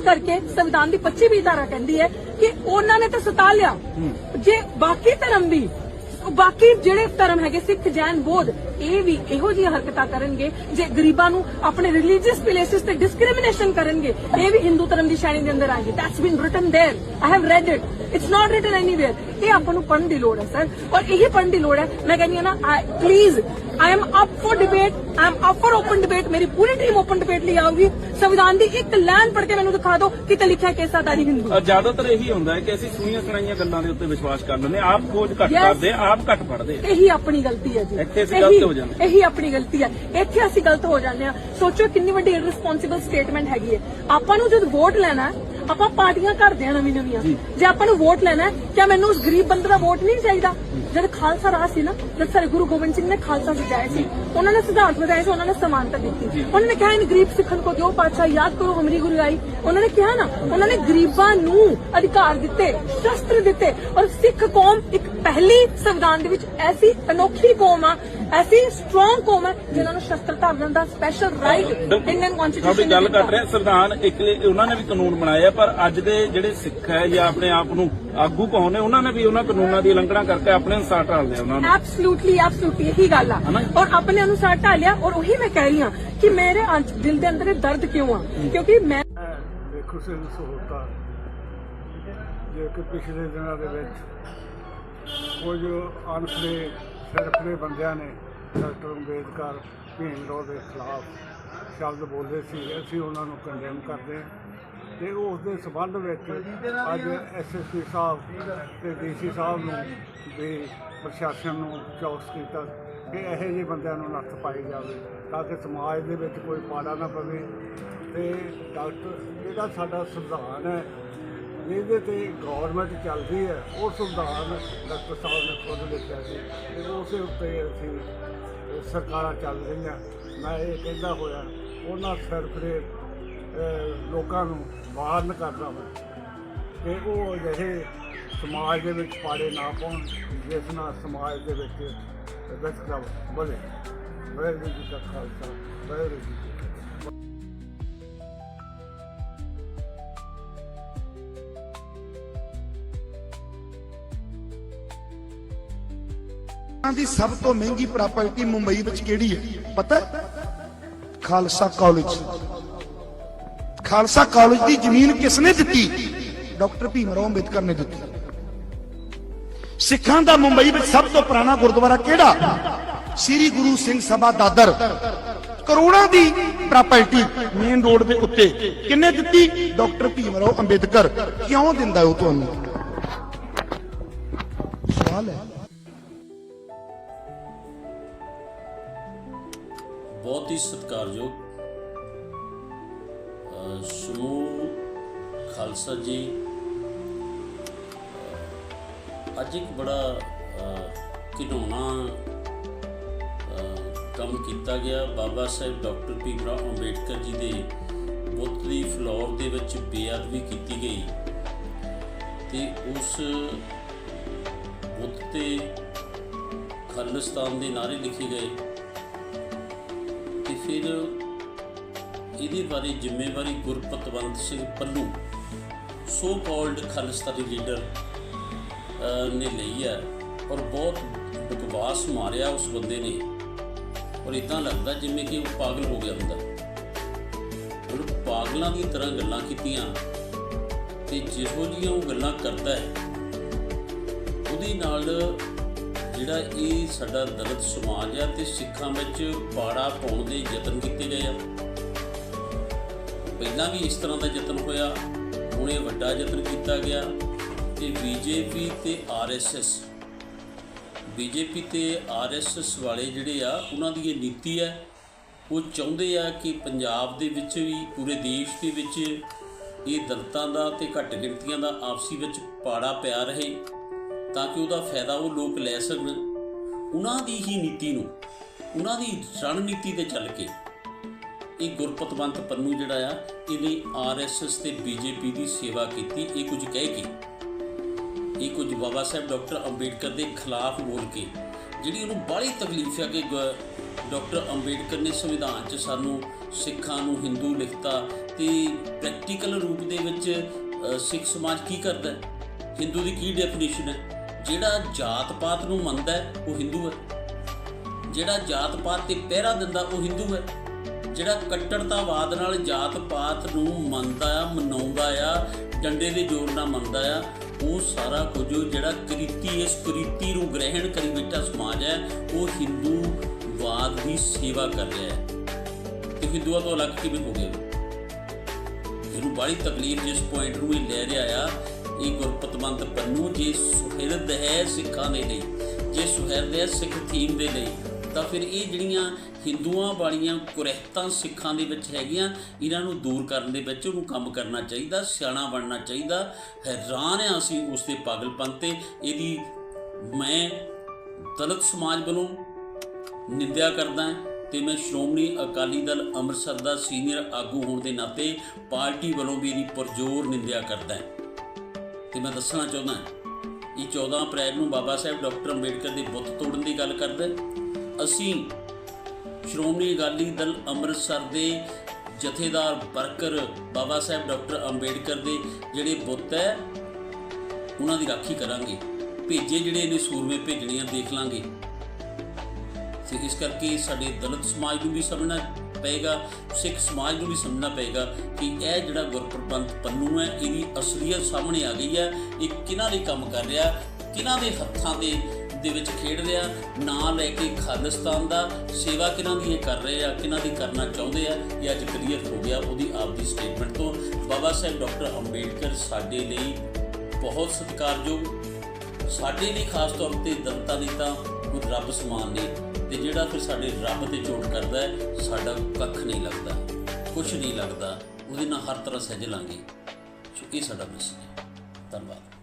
ਕਰਕੇ ਸੰਵਿਧਾਨ ਦੀ 25ਵੀਂ ਧਾਰਾ ਕਹਿੰਦੀ ਹੈ ਕਿ ਉਹਨਾਂ ਨੇ ਤਾਂ ਸਤਾ ਲਿਆ। ਜੇ ਬਾਕੀ ਧਰਮ ਵੀ ਬਾਕੀ ਜਿਹੜੇ ਧਰਮ ਹੈਗੇ ਸਿੱਖ ਜੈਨ ਬੋਧ ਇਹ ਵੀ ਇਹੋ ਜਿਹੀ ਹਰਕਤਾਂ ਕਰਨਗੇ ਜੇ ਗਰੀਬਾਂ ਨੂੰ ਆਪਣੇ ਰਿਲੀਜੀਅਸ ਪਲੇਸਿਸ ਤੇ ਡਿਸਕ੍ਰਿਮੀਨੇਸ਼ਨ ਕਰਨਗੇ ਇਹ ਵੀ ਹਿੰਦੂ ਧਰਮ ਦੀ ਸ਼ਾਣੀ ਦੇ ਅੰਦਰ ਆਏਗੀ। That's been written there I have read it it's not written anywhere ਇਹ ਆਪਾਂ ਨੂੰ ਪੜਨ ਦੀ ਲੋੜ ਹੈ ਸਰ ਔਰ ਇਹ ਪੜਨ ਦੀ ਲੋੜ ਹੈ। ਮੈਂ ਕਹਿੰਦੀ ਹਾਂ ਨਾ please I am up for debate I am up for open debate ਮੇਰੀ ਪੂਰੀ ਟੀਮ ਓਪਨ ਡਿਬੇਟ ਲਈ ਆਊਗੀ। ਸੰਵਿਧਾਨ ਦੀ ਇੱਕ ਲਾਈਨ ਪੜ੍ਹ ਕੇ ਮੈਨੂੰ ਦਿਖਾ ਦਿਓ ਕਿਤੇ ਲਿਖਿਆ ਕਿਸਾ ਤਾਰੀ ਹਿੰਦੂ ਜ਼ਿਆਦਾਤਰ ਇਹੀ ਹੁੰਦਾ ਹੈ ਕਿ ਅਸੀਂ ਸੁਣੀਆਂ ਸੁਣਾਈਆਂ ਗੱਲਾਂ ਦੇ ਉੱਤੇ ਵਿਸ਼ਵਾਸ ਕਰ ਲੈਂਦੇ ਆਪ ਖੋਜ ਘੱਟ ਕਰਦੇ ਆਪ ਘੱਟ ਪੜਦੇ ਇਹੀ ਆਪਣੀ ਗਲਤੀ ਹੈ ਜੀ। ਇੱਥੇ ਅਸੀਂ ਗਲਤ ਹੋ ਜਾਂਦੇ। ਇਹੀ ਆਪਣੀ ਗਲਤੀ ਹੈ ਇੱਥੇ ਅਸੀਂ ਗਲਤ ਹੋ ਜਾਂਦੇ ਆ। ਸੋਚੋ ਕਿੰਨੀ ਵੱਡੀ ਇਰਰਿਸਪੌਂਸਿਬਲ ਸਟੇਟਮੈਂਟ ਹੈਗੀ ਹੈ ਆਪਾਂ ਨੂੰ ਜਦ ਵੋਟ ਲੈਣਾ ਆਪਾਂ ਪਾਰਟੀਆਂ ਕਰਦੇ ਆ ਨਵੀਂ ਨਵੀਆਂ। ਜੇ। ਆਪਾਂ ਨੂੰ ਵੋਟ ਲੈਣਾ ਹੈ ਕਿਆ ਮੈਨੂੰ ਉਸ ਗਰੀਬ ਬੰਦੇ ਦਾ ਵੋਟ ਨਹੀਂ ਚਾਹੀਦਾ? ਜਦ ਖਾਲਸਾ ਰਾਜ ਸੀ ਨਾ ਜਦ ਸਾਡੇ ਗੁਰੂ ਗੋਬਿੰਦ ਸਿੰਘ ਨੇ ਖਾਲਸਾ ਸਜਾਇਆ ਸੀ ਉਹਨਾਂ ਨੇ ਸਿਧਾਂਤ ਵਧਾਏ ਸੀ ਉਹਨਾਂ ਨੇ ਸਮਾਨਤਾ ਦਿੱਤੀ। ਉਹਨਾਂ ਨੇ ਕਿਹਾ ਇਨ ਗਰੀਬ ਸਿੱਖਣ ਕੋ ਦਿਓ ਪਾਤਸ਼ਾਹ ਯਾਦ ਕਰੋ ਹਮਰੀ ਗੁਰਿਆਈ ਉਹਨਾਂ ਨੇ ਕਿਹਾ ਨਾ ਉਹਨਾਂ ਨੇ ਗਰੀਬਾਂ ਨੂੰ ਅਧਿਕਾਰ ਦਿੱਤੇ ਸ਼ਸਤਰ ਦਿੱਤੇ ਔਰ ਸਿੱਖ ਕੌਮ ਇੱਕ ਪਹਿਲੀ ਸੰਵਿਧਾਨ ਦੇ ਵਿੱਚ ਐਸੀ ਅਨੋਖੀ ਕੌਮ ਆ ਐਸੀ ਸਟਰੋਂਗ ਕੌਮ ਹੈ ਜਿਨ੍ਹਾਂ ਨੂੰ ਸ਼ਸਤਰ ਧਾਰਨ ਦਾ ਸਪੈਸ਼ਲ ਰਾਈਟ ਇੰਡੀਅਨ ਕਨਸਟੀਟਿਊਸ਼ਨ ਗੱਲ ਕਰ ਰਹੇ ਹਾਂ, ਸੰਵਿਧਾਨ ਇਕਲੇ ਉਹਨਾਂ ਨੇ ਵੀ ਕਾਨੂੰਨ ਬਣਾਏ ਆ ਪਰ ਅੱਜ ਦੇ ਜਿਹੜੇ ਸਿੱਖ ਹੈ ਜਾਂ ਆਪਣੇ ਆਪ ਨੂੰ ਆਗੂ ਕਹਾਉਂਦੇ ਉਹਨਾਂ ਨੇ ਵੀ ਉਹਨਾਂ ਕਾਨੂੰਨਾਂ ਦੀ ਉਲੰਘਣਾ ਕਰਕੇ ਆਪਣੇ ਅਨੁਸਾਰ ਢਾਲ ਲਿਆ ਉਹਨਾਂ ਨੂੰ। ਐਬਸੋਲੂਟਲੀ ਐਬਸੋਲੂਟਲੀ ਇਹੀ ਗੱਲ ਆ? ਔਰ ਆਪਣੇ ਅਨੁਸਾਰ ਢਾਲਿਆ ਔਰ ਉਹੀ ਮੈਂ ਕਹਿ ਰਹੀ ਹਾਂ ਕਿ ਮੇਰੇ ਅੰਚ- ਦਿਲ ਦੇ ਅੰਦਰ ਇਹ ਦਰਦ ਕਿਉਂ ਆ? ਕਿਉਂਕਿ ਮੈਂ ਦੇਖੋ ਸਿੰਘ ਸਹੂਲਤਾਂ। ਜੇ ਕਿ ਪਿਛਲੇ ਦਿਨਾਂ ਦੇ ਵਿੱਚ ਕੁਝ ਅਨਸਲੇ ਸਿਰਫਲੇ ਬੰਦਿਆਂ ਨੇ ਡਾਕਟਰ ਅੰਬੇਦਕਰ ਭੀਮ ਰਾਓ ਦੇ ਖਿਲਾਫ ਸ਼ਬਦ ਬੋਲੇ ਸੀ। ਅਸੀਂ ਉਹਨਾਂ ਨੂੰ ਕੰਡੈਮ ਕਰਦੇ ਹਾਂ ਤੇ ਉਸ ਦੇ ਸਬੰਧ ਵਿੱਚ ਅੱਜ ਐਸਐਸਪੀ ਸਾਹਿਬ ਤੇ ਡੀਸੀ ਸਾਹਿਬ ਨੂੰ ਵੀ ਪ੍ਰਸ਼ਾਸਨ ਨੂੰ ਚੌਕਸ ਕੀਤਾ ਕਿ ਇਹੋ ਜਿਹੇ ਬੰਦਿਆਂ ਨੂੰ ਨੱਥ ਪਾਈ ਜਾਵੇ ਤਾਂ ਕਿ ਸਮਾਜ ਦੇ ਵਿੱਚ ਕੋਈ ਪਾੜਾ ਨਾ ਪਵੇ ਤੇ ਡਾਕਟਰ, ਜਿਹੜਾ ਸਾਡਾ ਸੰਵਿਧਾਨ ਹੈ ਜਿਹਦੇ ਤੇ ਗਵਰਨਮੈਂਟ ਚੱਲਦੀ ਹੈ, ਉਹ ਸੰਵਿਧਾਨ ਡਾਕਟਰ ਸਾਹਿਬ ਨੇ ਖੁਦ ਲਿਖਿਆ ਸੀ ਤੇ ਉਸੇ ਉੱਤੇ ਅਸੀਂ ਸਰਕਾਰਾਂ ਚੱਲ ਰਹੀਆਂ। ਮੈਂ ਇਹ ਕਹਿੰਦਾ ਹੋਇਆ, ਉਹਨਾਂ ਸਰਫਰੇ ਲੋਕਾਂ ਨੂੰ ਬਾਹਰ ਕਰਦਾ ਹਾਂ ਕਿ ਉਹ ਅਜਿਹੇ ਸਮਾਜ ਦੇ ਵਿੱਚ ਪਾੜੇ ਨਾ ਪਾਉਣ, ਜਿਸ ਨਾਲ ਸਮਾਜ ਦੇ ਵਿੱਚ ਵਿਤਕਰਾ ਵਧੇ ਵਾਹਿਗੁਰੂ ਜੀ ਕਾ ਖਾਲਸਾ, ਵਾਹਿਗੁਰੂ ਜੀ ਦੀ ਸਭ ਤੋਂ ਮਹਿੰਗੀ ਪ੍ਰਾਪਰਟੀ ਮੁੰਬਈ ਵਿੱਚ ਕਿਹੜੀ ਹੈ? ਪਤਾ ਖਾਲਸਾ ਕਾਲਜ। ਖਾਲਸਾ ਕਾਲਜ ਦੀ ਜ਼ਮੀਨ ਕਿਸਨੇ ਦਿੱਤੀ? ਡਾਕਟਰ ਭੀਮ ਰਾਓ ਅੰਬੇਦਕਰ ਨੇ ਦਿੱਤੀ। ਸਿੱਖਾਂ ਦਾ ਮੁੰਬਈ ਵਿੱਚ ਸਭ ਤੋਂ ਪੁਰਾਣਾ ਗੁਰਦੁਆਰਾ ਕਿਹੜਾ? ਸ੍ਰੀ ਗੁਰੂ ਸਿੰਘ ਸਭਾ ਦਾਦਰ। ਕਰੋੜਾਂ ਦੀ ਪ੍ਰਾਪਰਟੀ ਮੇਨ ਰੋਡ ਦੇ ਉੱਤੇ ਕਿੰਨੇ ਦਿੱਤੀ? ਡਾਕਟਰ ਭੀਮ ਰਾਓ ਅੰਬੇਦਕਰ। ਕਿਉਂ ਦਿੰਦਾ ਉਹ ਤੁਹਾਨੂੰ? ਸਵਾਲ ਹੈ। ਬਹੁਤ ਹੀ ਸਤਿਕਾਰਯੋਗ ਸਮੂਹ ਖਾਲਸਾ ਜੀ। ਅੱਜ ਇੱਕ ਬੜਾ ਅ, ਕੰਮ ਕੀਤਾ ਗਿਆ। ਬਾਬਾ ਸਾਹਿਬ ਡਾਕਟਰ ਭੀਮ ਭੀਮਰਾਓ ਅੰਬੇਡਕਰ ਜੀ ਦੇ ਬੁੱਤ ਦੀ ਫਲੋਰ ਦੇ ਵਿੱਚ ਬੇਅਦਬੀ ਕੀਤੀ ਗਈ ਤੇ ਉਸ ਬੁੱਤ ਤੇ ਖਾਲਿਸਤਾਨ ਦੇ ਨਾਰੇ ਲਿਖੇ ਗਏ। ਫਿਰ ਇਹਦੇ ਬਾਰੇ ਜ਼ਿੰਮੇਵਾਰੀ ਗੁਰਪਤਵੰਤ ਸਿੰਘ ਪੱਲੂ ਸੋ ਕਾਲਡ ਖਾਲਿਸਤਾਨੀ ਲੀਡਰ ਨੇ ਲਈ ਹੈ ਔਰ ਬਹੁਤ ਬਕਵਾਸ ਮਾਰਿਆ ਉਸ ਬੰਦੇ ਨੇ। ਔਰ ਇਦਾਂ ਲੱਗਦਾ ਜਿਵੇਂ ਕਿ ਉਹ ਪਾਗਲ ਹੋ ਗਿਆ ਹੁੰਦਾ। ਉਹਨੂੰ ਪਾਗਲਾਂ ਦੀ ਤਰ੍ਹਾਂ ਗੱਲਾਂ ਕੀਤੀਆਂ ਤੇ ਜਿਹੋ ਜਿਹੀਆਂ ਉਹ ਗੱਲਾਂ ਕਰਦਾ ਹੈ, ਉਹਦੇ ਨਾਲ ਜਿਹੜਾ ਇਹ ਸਾਡਾ ਦਲਿਤ ਸਮਾਜ ਆ ਤੇ ਸਿੱਖਾਂ ਵਿੱਚ ਪਾੜਾ ਪਾਉਣ ਦੇ ਯਤਨ ਕੀਤੇ ਗਏ ਆ। ਪਹਿਲਾਂ ਵੀ ਇਸ ਤਰ੍ਹਾਂ ਦਾ ਯਤਨ ਹੋਇਆ, ਹੁਣ ਇਹ ਵੱਡਾ ਯਤਨ ਕੀਤਾ ਗਿਆ ਤੇ ਬੀਜੇਪੀ ਤੇ ਆਰਐਸਐਸ। ਬੀਜੇਪੀ ਤੇ ਆਰਐਸਐਸ ਵਾਲੇ ਜਿਹੜੇ ਆ, ਉਹਨਾਂ ਦੀ ਇਹ ਨੀਤੀ ਹੈ, ਉਹ ਚਾਹੁੰਦੇ ਆ ਕਿ ਪੰਜਾਬ ਦੇ ਵਿੱਚ ਵੀ, ਪੂਰੇ ਦੇਸ਼ ਦੇ ਵਿੱਚ ਇਹ ਦਲਤਾਂ ਦਾ ਤੇ ਘੱਟ ਗਿਣਤੀਆਂ ਦਾ ਆਪਸੀ ਵਿੱਚ ਪਾੜਾ ਪਿਆ ਰਹੇ। ਤਾਂ ਕਿ ਉਹਦਾ ਫਾਇਦਾ ਉਹ ਲੋਕ ਲੈ ਸਕਣ। ਉਹਨਾਂ ਦੀ ਹੀ ਨੀਤੀ ਨੂੰ, ਉਹਨਾਂ ਦੀ ਰਣਨੀਤੀ ਤੇ ਚੱਲ ਕੇ ਇਹ ਗੁਰਪਤਵੰਤ ਪੰਨੂ ਜਿਹੜਾ ਆ, ਇਹਨੇ ਆਰਐਸਐਸ ਤੇ ਬੀਜੇਪੀ ਦੀ ਸੇਵਾ ਕੀਤੀ, ਇਹ ਕੁਝ ਕਹਿ ਕੇ। ਇਹ ਕੁਝ ਬਾਬਾ ਸਾਹਿਬ ਡਾਕਟਰ ਅੰਬੇਡਕਰ ਦੇ ਖਿਲਾਫ ਬੋਲ ਕੇ, ਜਿਹੜੀ ਉਹਨੂੰ ਬਾਹਲੀ ਤਕਲੀਫ ਆ ਕਿ ਗ- ਡਾਕਟਰ ਅੰਬੇਡਕਰ ਨੇ ਸੰਵਿਧਾਨ 'ਚ ਸਾਨੂੰ ਸਿੱਖਾਂ ਨੂੰ, ਹਿੰਦੂ ਲਿਖਤਾ ਤੇ ਪ੍ਰੈਕਟੀਕਲ ਰੂਪ ਦੇ ਵਿੱਚ ਸਿੱਖ ਸਮਾਜ ਕੀ ਕਰਦਾ? ਹਿੰਦੂ ਦੀ ਕੀ ਡੈਫੀਨੇਸ਼ਨ ਹੈ? ਜਿਹੜਾ ਜਾਤ ਪਾਤ ਨੂੰ ਮੰਨਦਾ ਹੈ, ਉਹ ਹਿੰਦੂ ਹੈ। ਜਿਹੜਾ ਜਾਤ ਪਾਤ ਤੇ ਪਹਿਰਾ ਦਿੰਦਾ, ਉਹ ਹਿੰਦੂ ਹੈ। ਜਿਹੜਾ ਕੱਟੜਤਾਵਾਦ ਨਾਲ ਜਾਤ ਪਾਤ ਨੂੰ ਮੰਨਦਾ ਆ, ਮਨਾਉਂਦਾ ਆ, ਡੰਡੇ ਦੇ ਜ਼ੋਰ ਨਾਲ ਮੰਨਦਾ ਆ, ਉਹ ਸਾਰਾ ਕੁਝ ਜਿਹੜਾ ਕ੍ਰਿਤੀ, ਇਸ ਕ੍ਰਿਤੀ ਨੂੰ ਗ੍ਰਹਿਣ ਕਰੀ ਬੈਠਾ ਸਮਾਜ ਹੈ, ਉਹ ਹਿੰਦੂਵਾਦ ਦੀ ਸੇਵਾ ਕਰ ਰਿਹਾ ਹੈ। ਤੇ ਹਿੰਦੂਆਂ ਤੋਂ ਅਲੱਗ ਕਿਵੇਂ ਹੋ ਗਿਆ? ਇਹਨੂੰ ਬੜੀ ਤਕਲੀਫ ਜਿਸ ਪੁਆਇੰਟ ਨੂੰ ਇਹ ਲੈ ਰਿਹਾ ਆ, ਇਹ ਗੁਰ ਗੁਰਪਤਵੰਤ ਪੰਨੂ ਜੇ ਸੁਹਿਰਦ ਹੈ ਸਿੱਖਾਂ ਦੇ ਲਈ। ਜੇ ਸੁਹਿਰਦ ਹੈ ਸਿੱਖ ਥੀਮ ਦੇ ਲਈ, ਤਾਂ ਫਿਰ ਇਹ ਜਿਹੜੀਆਂ ਹਿੰਦੂਆਂ ਵਾਲੀਆਂ ਕੁਰਹਿਤਾਂ ਸਿੱਖਾਂ ਦੇ ਵਿੱਚ ਹੈਗੀਆਂ, ਇਹਨਾਂ ਨੂੰ ਦੂਰ ਕਰਨ ਦੇ ਵਿੱਚ ਉਹਨੂੰ ਕੰਮ ਕਰਨਾ ਚਾਹੀਦਾ, ਸਿਆਣਾ ਬਣਨਾ ਚਾਹੀਦਾ। ਹੈਰਾਨ ਆ ਅਸੀਂ ਉਸ ਦੇ ਪਾਗਲਪਨ ਤੇ। ਇਹਦੀ ਮੈਂ ਦਲਿਤ ਸਮਾਜ ਵੱਲੋਂ ਨਿੰਦਿਆ ਕਰਦਾ ਹਾਂ ਤੇ ਮੈਂ ਸ਼੍ਰੋਮਣੀ ਅਕਾਲੀ ਦਲ ਅੰਮ੍ਰਿਤਸਰ ਦਾ ਸੀਨੀਅਰ ਆਗੂ ਹੋਣ ਦੇ ਨਾਤੇ ਪਾਰਟੀ ਵੱਲੋਂ ਵੀ ਇਹਦੀ ਪਰਜੋਰ ਨਿੰਦਿਆ ਕਰਦਾ ਹਾਂ। ਤੇ ਮੈਂ ਦੱਸਣਾ ਚਾਹੁੰਦਾ ਹਾਂ ਇਹ 14 ਅਪ੍ਰੈਲ ਨੂੰ ਬਾਬਾ ਸਾਹਿਬ ਡਾਕਟਰ ਅੰਬੇਡਕਰ ਦੇ ਬੁੱਤ ਤੋੜਨ ਦੀ ਗੱਲ ਕਰਦਾ ਅਸੀਂ ਸ਼੍ਰੋਮਣੀ ਅਕਾਲੀ ਦਲ ਅੰਮ੍ਰਿਤਸਰ ਦੇ ਜਥੇਦਾਰ ਵਰਕਰ ਬਾਬਾ ਸਾਹਿਬ ਡਾਕਟਰ ਅੰਬੇਡਕਰ ਦੇ ਜਿਹੜੇ ਬੁੱਤ ਹੈ, ਉਹਨਾਂ ਦੀ ਰਾਖੀ ਕਰਾਂਗੇ। ਭੇਜੇ ਜਿਹੜੇ ਨੇ ਸੂਰਮੇ ਭੇਜਣੀਆਂ ਦੇਖ ਲਾਂਗੇ। ਤੇ ਇਸ ਕਰਕੇ ਸਾਡੇ ਦਲਿਤ ਸਮਾਜ ਨੂੰ ਵੀ ਸਮਝਣਾ ਪਏਗਾ, ਸਿੱਖ ਸਮਾਜ ਨੂੰ ਵੀ ਸਮਝਣਾ ਪਏਗਾ ਕਿ ਇਹ ਜਿਹੜਾ ਗੁਰਪ੍ਰਬੰਧ ਪੰਨੂ ਹੈ ਇਹਦੀ ਅਸਲੀਅਤ ਸਾਹਮਣੇ ਆ ਗਈ ਹੈ। ਇਹ ਕਿਹਨਾਂ ਲਈ ਕੰਮ ਕਰ ਰਿਹਾ, ਕਿਹਨਾਂ ਦੇ ਹੱਥਾਂ ਦੇ ਦੇ ਵਿੱਚ ਖੇਡ ਰਿਹਾ, ਨਾਂ ਲੈ ਕੇ ਖਾਲਿਸਤਾਨ ਦਾ ਸੇਵਾ ਕਿਹਨਾਂ ਦੀ ਇਹ ਕਰ ਰਹੇ ਆ, ਕਿਹਨਾਂ ਦੀ ਕਰਨਾ ਚਾਹੁੰਦੇ ਆ, ਇਹ ਅੱਜ ਕਲੀਅਰ ਹੋ ਗਿਆ ਉਹਦੀ ਆਪਦੀ ਸਟੇਟਮੈਂਟ ਤੋਂ। ਬਾਬਾ ਸਾਹਿਬ ਡਾਕਟਰ ਅੰਬੇਡਕਰ ਸਾਡੇ ਲਈ ਬਹੁਤ ਸਤਿਕਾਰਯੋਗ, ਸਾਡੇ ਲਈ ਖਾਸ ਤੌਰ ਤੇ ਦੱਤਾ ਦੀ ਤਾਂ ਉਹ ਰੱਬ ਸਮਾਨ ਨੇ। ਤੇ ਜਿਹੜਾ ਫਿਰ ਸਾਡੇ ਰੱਬ ਤੇ ਚੋਟ ਕਰਦਾ ਹੈ, ਸਾਡਾ ਕੱਖ ਨਹੀਂ ਲੱਗਦਾ ਕੁਝ ਨਹੀਂ ਲੱਗਦਾ, ਉਹਦੇ ਨਾਲ ਹਰ ਤਰ੍ਹਾਂ ਸਹਿਜ ਲਾਂਗੇ। ਸੋ ਇਹ ਸਾਡਾ ਮੈਸੇਜ ਹੈ। ਧੰਨਵਾਦ।